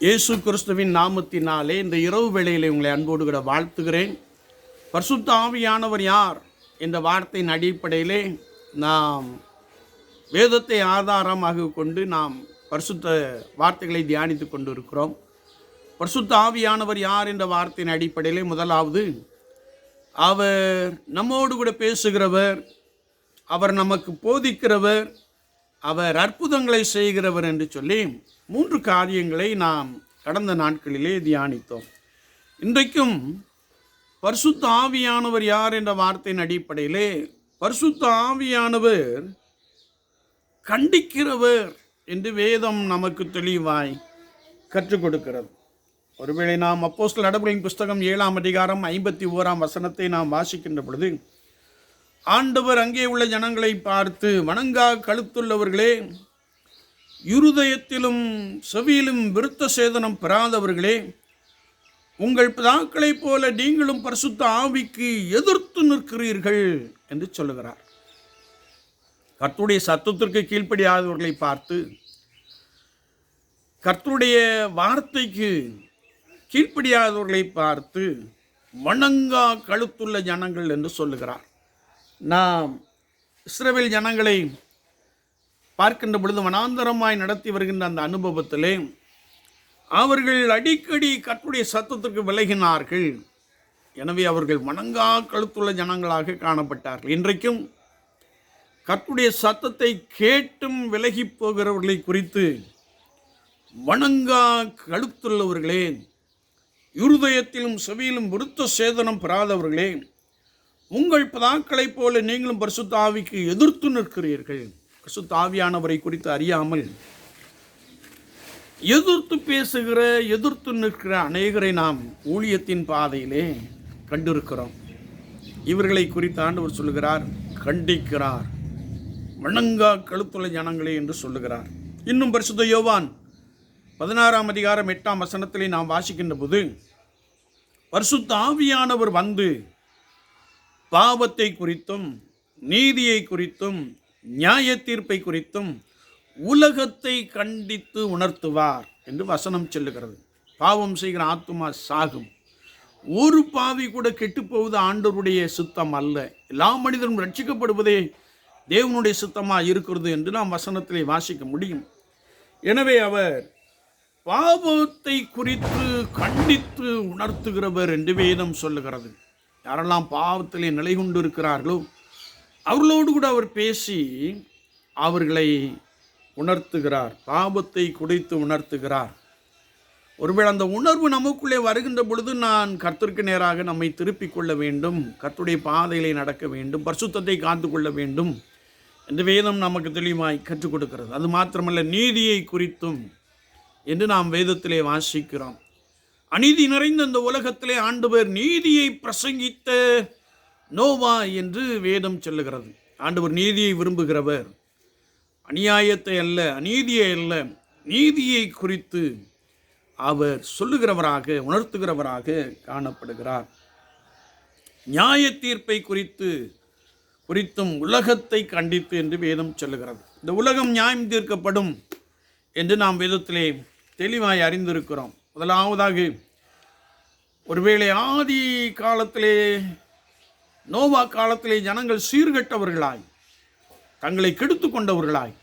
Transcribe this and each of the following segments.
இயேசு கிறிஸ்துவின் நாமத்தினாலே இந்த இரவு வேளையிலே உங்களை அன்போடு கூட வாழ்த்துகிறேன். பரிசுத்த ஆவியானவர் யார்? இந்த வார்த்தையின் அடிப்படையிலே நாம் வேதத்தை ஆதாரமாக கொண்டு நாம் பரிசுத்த வார்த்தைகளை தியானித்து கொண்டு இருக்கிறோம் பரிசுத்த ஆவியானவர் யார் என்ற வார்த்தையின் அடிப்படையிலே முதலாவது அவர் நம்மோடு கூட பேசுகிறவர் அவர் நமக்கு போதிக்கிறவர் அவர் அற்புதங்களை செய்கிறவர் என்று சொல்லி மூன்று காரியங்களை நாம் கடந்த நாட்களிலே தியானித்தோம். இன்றைக்கும் பரிசுத்த ஆவியானவர் யார் என்ற வார்த்தையின் அடிப்படையிலே பரிசுத்த ஆவியானவர் கண்டிக்கிறவர் என்று வேதம் நமக்கு தெளிவாய் கற்றுக் கொடுக்கிறது. ஒருவேளை நாம் அப்போஸ்தலர் நடவடிக்கையின் புஸ்தகம் ஏழாம் அதிகாரம் ஐம்பத்தி ஓராம் வசனத்தை நாம் வாசிக்கின்ற பொழுது ஆண்டவர் அங்கே உள்ள ஜனங்களை பார்த்து வணங்கா கழுத்துள்ளவர்களே இருதயத்திலும் செவியிலும் விருத்த சேதனம் பெறாதவர்களே உங்கள் பிதாக்களைப் போல நீங்களும் பரிசுத்த ஆவிக்கு எதிர்த்து நிற்கிறீர்கள் என்று சொல்லுகிறார். கர்த்துடைய சத்தத்திற்கு கீழ்ப்படியாதவர்களை பார்த்து கர்த்துடைய வார்த்தைக்கு கீழ்ப்படியாதவர்களை பார்த்து வணங்கா கழுத்துள்ள ஜனங்கள் என்று சொல்லுகிறார். நாம் இஸ்ரவேல் ஜனங்களை பார்க்கின்ற பொழுது வனாந்தரமாய் நடத்தி வருகின்ற அந்த அனுபவத்திலே அவர்கள் அடிக்கடி கற்றுடைய சத்தத்திற்கு விலகினார்கள். எனவே அவர்கள் வணங்கா கழுத்துள்ள ஜனங்களாக காணப்பட்டார்கள். இன்றைக்கும் கற்றுடைய சத்தத்தை கேட்டும் விலகி போகிறவர்களை குறித்து வணங்கா கழுத்துள்ளவர்களே இருதயத்திலும் செவியிலும் விருத்த சேதனம் பெறாதவர்களே உங்கள் பிதாக்களைப் போல நீங்களும் பரிசுத்தாவிக்கு எதிர்த்து நிற்கிறீர்கள். பரிசுத்த குறித்து அறியாமல் எதிர்த்து பேசுகிற எதிர்த்து நிற்கிற அநேகரை நாம் ஊழியத்தின் பாதையிலே கண்டிருக்கிறோம். இவர்களை குறித்து ஆண்டவர் சொல்லுகிறார் கண்டிக்கிறார். வணங்கா கழுத்துள்ள ஜனங்களே என்று சொல்லுகிறார். இன்னும் பரிசுத்த யோவான் பதினாறாம் அதிகாரம் எட்டாம் வசனத்திலே நாம் வாசிக்கின்ற போது பரிசுத்த ஆவியானவர் வந்து பாவத்தை குறித்தும் நீதியை குறித்தும் நியாய தீர்ப்பை குறித்தும் உலகத்தை கண்டித்து உணர்த்துவார் என்று வசனம் சொல்லுகிறது. பாவம் செய்கிற ஆத்துமா சாகும். ஒரு பாவி கூட கெட்டுப்போவது ஆண்டவருடைய சுத்தம் அல்ல. எல்லா மனிதரும் ரட்சிக்கப்படுவதே தேவனுடைய சுத்தமாக இருக்கிறது என்று நாம் வசனத்திலே வாசிக்க முடியும். எனவே அவர் பாவத்தை குறித்து கண்டித்து உணர்த்துகிறவர் என்று வேதம் சொல்லுகிறது. யாரெல்லாம் பாவத்திலே நிலை கொண்டு இருக்கிறார்களோ அவர்களோடு கூட அவர் பேசி அவர்களை உணர்த்துகிறார். பாபத்தை குடைத்து உணர்த்துகிறார். ஒருவேளை அந்த உணர்வு நமக்குள்ளே வருகின்ற பொழுது நான் கர்த்தருக்கு நேராக நம்மை திருப்பிக் கொள்ள வேண்டும். கர்த்துடைய பாதையிலே நடக்க வேண்டும். பரிசுத்தத்தை காத்து கொள்ள வேண்டும். என்று வேதம் நமக்கு தெளிவாய் கற்றுக் கொடுக்கிறது. அது மாத்திரமல்ல நீதியை குறித்தும் என்று நாம் வேதத்திலே வாசிக்கிறோம். அநீதி நிறைந்த இந்த உலகத்திலே ஆண்டவர் நீதியை பிரசங்கித்த நோவா என்று வேதம் சொல்லுகிறது. ஆண்டவர் நீதியை விரும்புகிறவர். அநியாயத்தை அல்ல அநீதியை அல்ல நீதியை குறித்து அவர் சொல்லுகிறவராக உணர்த்துகிறவராக காணப்படுகிறார். நியாய தீர்ப்பை குறித்து குறித்தும் உலகத்தை கண்டித்து என்று வேதம் சொல்லுகிறது. இந்த உலகம் நியாயம் தீர்க்கப்படும் என்று நாம் வேதத்திலே தெளிவாய் அறிந்திருக்கிறோம். முதலாவதாக ஒருவேளை ஆதி காலத்திலே நோவா காலத்திலே ஜனங்கள் சீர்கெட்டவர்களாய் தங்களை கெடுத்து கொண்டவர்களாய்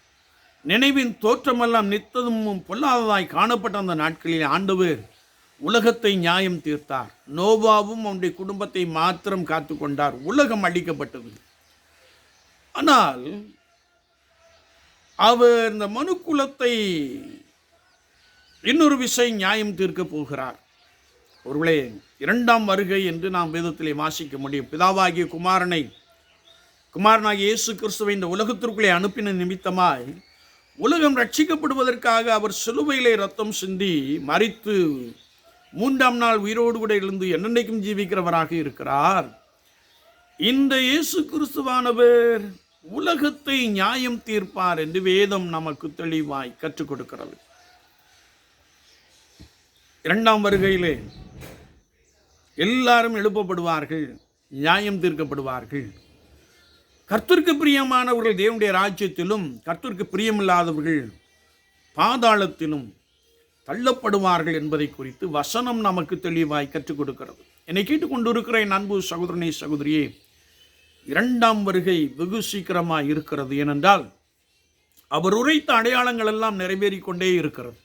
நினைவின் தோற்றமெல்லாம் நித்ததும் பொல்லாததாய் காணப்பட்ட அந்த நாட்களில் ஆண்டவர் உலகத்தை நியாயம் தீர்த்தார். நோவாவும் அவனுடைய குடும்பத்தை மாத்திரம் காத்து கொண்டார். உலகம் அழிக்கப்பட்டது. ஆனால் அவர் இந்த மனுக்குலத்தை இன்னொரு விஷயம் நியாயம் தீர்க்க போகிறார். ஒருவளே இரண்டாம் வருகை என்று நாம் வேதத்திலே வாசிக்க முடியும். பிதாவாகிய குமாரனை குமாரனாகிய இயேசு கிறிஸ்துவை இந்த உலகத்திற்குள்ளே அனுப்பின நிமித்தமாய் உலகம் ரட்சிக்கப்படுவதற்காக அவர் சிலுவையிலே ரத்தம் சிந்தி மறித்து மூன்றாம் நாள் உயிரோடு கூட எழுந்து என்னென்னைக்கும் ஜீவிக்கிறவராக இருக்கிறார். இந்த இயேசு கிறிஸ்துவானவர் உலகத்தை நியாயம் தீர்ப்பார் என்று வேதம் நமக்கு தெளிவாய் கற்றுக் கொடுக்கிறது. இரண்டாம் வருகையிலே எல்லாரும் எழுப்பப்படுவார்கள் நியாயம் தீர்க்கப்படுவார்கள். கர்த்தருக்கு பிரியமானவர்கள் தேவனுடைய ராஜ்யத்திலும் கர்த்தருக்கு பிரியமில்லாதவர்கள் பாதாளத்திலும் தள்ளப்படுவார்கள் என்பதை குறித்து வசனம் நமக்கு தெளிவாய் கற்றுக் கொடுக்கிறது. என்னை கேட்டுக்கொண்டிருக்கிற என் அன்பு சகோதரனே சகோதரியே இரண்டாம் வருகை வெகு சீக்கிரமாக இருக்கிறது. ஏனென்றால் அவர் உரைத்த அடையாளங்கள் எல்லாம் நிறைவேறி கொண்டே இருக்கிறது.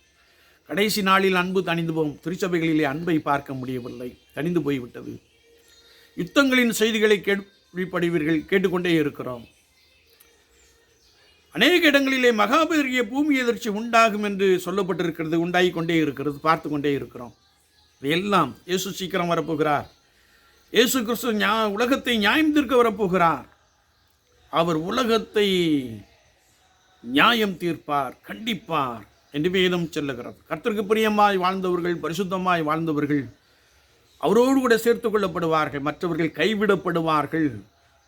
கடைசி நாளில் அன்பு தணிந்து போகும் திருச்சபைகளிலே அன்பை பார்க்க முடியவில்லை. தணிந்து போய்விட்டது. யுத்தங்களின் செய்திகளை கேள்விப்படுவீர்கள் கேட்டுக்கொண்டே இருக்கிறோம். அநேக இடங்களிலே மகாபெரிய பூமி எதிர்ச்சி உண்டாகும் என்று சொல்லப்பட்டிருக்கிறது உண்டாகி கொண்டே இருக்கிறது பார்த்து கொண்டே இருக்கிறோம். இதையெல்லாம் இயேசு சீக்கிரம் வரப்போகிறார். இயேசு கிறிஸ்து ஞா உலகத்தை நியாயம் தீர்க்க வரப்போகிறார். அவர் உலகத்தை நியாயம் தீர்ப்பார் கண்டிப்பார் என்று வேதம் சொல்லுகிறது. கர்த்தருக்கு பிரியமாய் வாழ்ந்தவர்கள் பரிசுத்தமாய் வாழ்ந்தவர்கள் அவரோடு கூட சேர்த்து கொள்ளப்படுவார்கள் மற்றவர்கள் கைவிடப்படுவார்கள்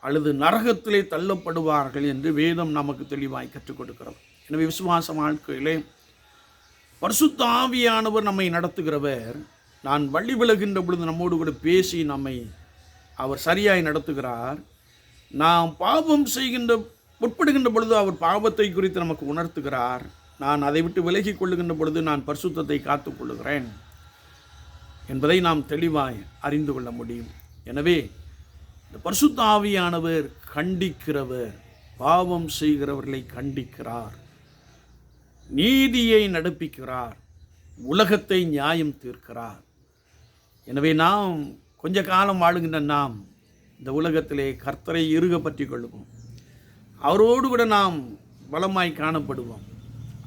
அல்லது நரகத்திலே தள்ளப்படுவார்கள் என்று வேதம் நமக்கு தெளிவாய் கற்றுக் கொடுக்கிறது. எனவே விசுவாச வாழ்க்கையிலே பரிசுத்த ஆவியானவர் நம்மை நடத்துகிறவர். நான் வழி விலகின்ற பொழுது நம்மோடு கூட பேசி நம்மை அவர் சரியாய் நடத்துகிறார். நாம் பாவம் செய்கின்ற உட்படுகின்ற பொழுது அவர் பாவத்தை குறித்து நமக்கு உணர்த்துகிறார். நான் அதை விட்டு விலகிக் கொள்ளுகின்ற பொழுது நான் பரிசுத்தத்தை காத்துக்கொள்ளுகிறேன் என்பதை நாம் தெளிவாய் அறிந்து கொள்ள முடியும். எனவே இந்த பரிசுத்தாவியானவர் கண்டிக்கிறவர் பாவம் செய்கிறவர்களை கண்டிக்கிறார். நீதியை நடப்பிக்கிறார். உலகத்தை நியாயம் தீர்க்கிறார். எனவே நாம் கொஞ்ச காலம் வாழுகின்ற நாம் இந்த உலகத்திலே கர்த்தரை இருக பற்றி கொள்வோம். அவரோடு கூட நாம் பலமாய் காணப்படுவோம்.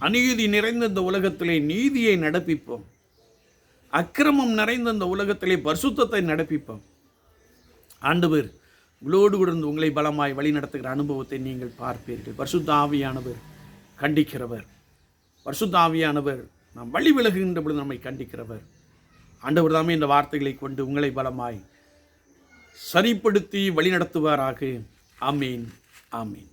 அநீதி நிறைந்த இந்த உலகத்திலே நீதியை நடப்பிப்போம். அக்கிரமம் நிறைந்த இந்த உலகத்திலே பரிசுத்தத்தை நடப்பிப்போம். ஆண்டவர் உங்களோடு கூட இருந்து உங்களை பலமாய் வழி நடத்துகிற அனுபவத்தை நீங்கள் பார்ப்பீர்கள். பரிசுத்த ஆவியானவர் கண்டிக்கிறவர். பரிசுத்த ஆவியானவர் நாம் வழி விலகுகின்ற பொழுது நம்மை கண்டிக்கிறவர். ஆண்டவர் தாமே இந்த வார்த்தைகளை கொண்டு உங்களை பலமாய் சரிப்படுத்தி வழிநடத்துவாராக. ஆமீன். ஆமீன்.